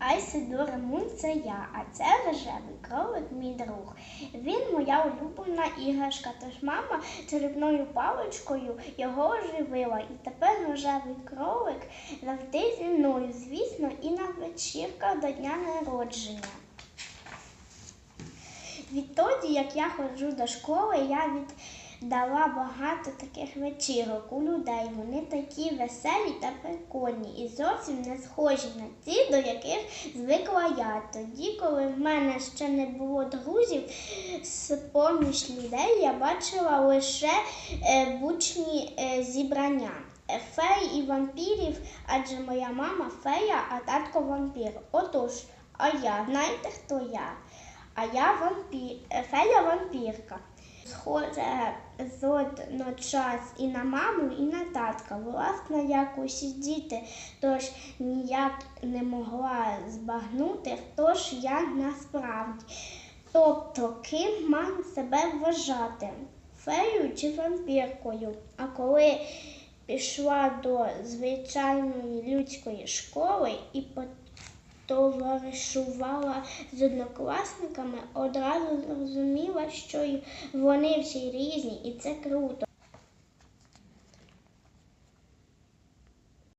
Айсидора Мун це я, а це рожевий кролик мій друг. Він моя улюблена іграшка, тож мама черепною паличкою його оживила. І тепер рожевий кролик завжди зі мною, звісно, і на вечірках до дня народження. Відтоді, як я ходжу до школи, я віддала багато таких вечірок у людей. Вони такі веселі та прикольні і зовсім не схожі на ті, до яких звикла я. Тоді, коли в мене ще не було друзів, з поміж людей я бачила лише е, бучні е, зібрання. Е, Фей і вампірів, адже моя мама фея, а татко вампір. Отож, а я, знаєте, хто я? А я вампір, фея вампірка. Схоже водночас і на маму, і на татка. Власне, як усі діти, тож ніяк не могла збагнути, хто ж я насправді. Тобто, ким маю себе вважати? Феєю чи вампіркою? А коли пішла до звичайної людської школи і товаришувала з однокласниками, одразу зрозуміла, що вони всі різні, і це круто.